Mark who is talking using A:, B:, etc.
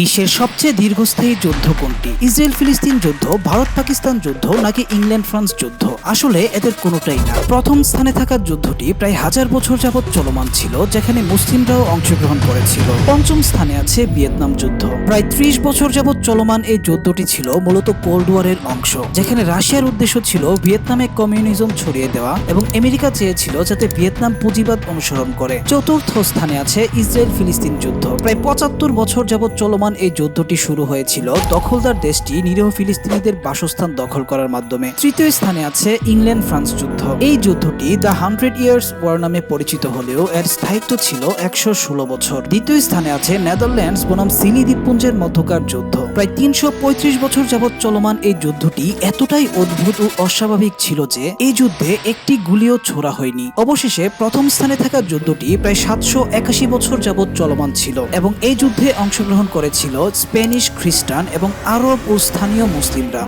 A: বিশ্বের সবচেয়ে দীর্ঘস্থায়ী যুদ্ধ কোনটি? ইসরায়েল ফিলিস্তিন যুদ্ধ, ভারত পাকিস্তান যুদ্ধ নাকি ইংল্যান্ড ফ্রান্স যুদ্ধ? আসলে এদের কোনোটাই না। প্রথম স্থানে থাকা যুদ্ধটি প্রায় হাজার বছর যাবৎ চলমান ছিল, যেখানে মুসলিমরাও অংশগ্রহণ করেছিল। পঞ্চম স্থানে আছে ভিয়েতনাম যুদ্ধ। প্রায় ত্রিশ বছর যাবৎ চলমান এই যুদ্ধটি ছিল মূলত কোল্ড ওয়ারের অংশ, যেখানে রাশিয়ার উদ্দেশ্য ছিল ভিয়েতনামে কমিউনিজম ছড়িয়ে দেওয়া এবং আমেরিকা চেয়েছিল যাতে ভিয়েতনাম পুঁজিবাদ অনুসরণ করে। চতুর্থ স্থানে আছে ইসরায়েল ফিলিস্তিন যুদ্ধ। প্রায় পঁচাত্তর বছর যাবৎ চলমান এই যুদ্ধটি শুরু হয়েছিল, দখলদার দেশটি নিরীহ ফিলিস্তিনিদের বাসস্থান দখল করার মাধ্যমে। তৃতীয় স্থানে আছে ইংল্যান্ড ফ্রান্স যুদ্ধ। এই যুদ্ধটি দ্য হান্ড্রেড ইয়ার্স ওয়ার নামে পরিচিত হলেও এর স্থায়িত্ব ছিল একশো ষোলো বছর। দ্বিতীয় স্থানে আছে নেদারল্যান্ডস বনাম সিলি দ্বীপপুঞ্জের মধ্যকার যুদ্ধ। প্রায় তিনশো পঁয়ত্রিশ বছর যাবৎ চলমান এই যুদ্ধটি এতটাই অদ্ভুত ও অস্বাভাবিক ছিল যে এই যুদ্ধে একটি গুলিও ছোড়া হয়নি। অবশেষে প্রথম স্থানে থাকা যুদ্ধটি প্রায় সাতশো একাশি বছর যাবৎ চলমান ছিল এবং এই যুদ্ধে অংশগ্রহণ করেছিল স্প্যানিশ খ্রিস্টান এবং আরব ও স্থানীয় মুসলিমরা।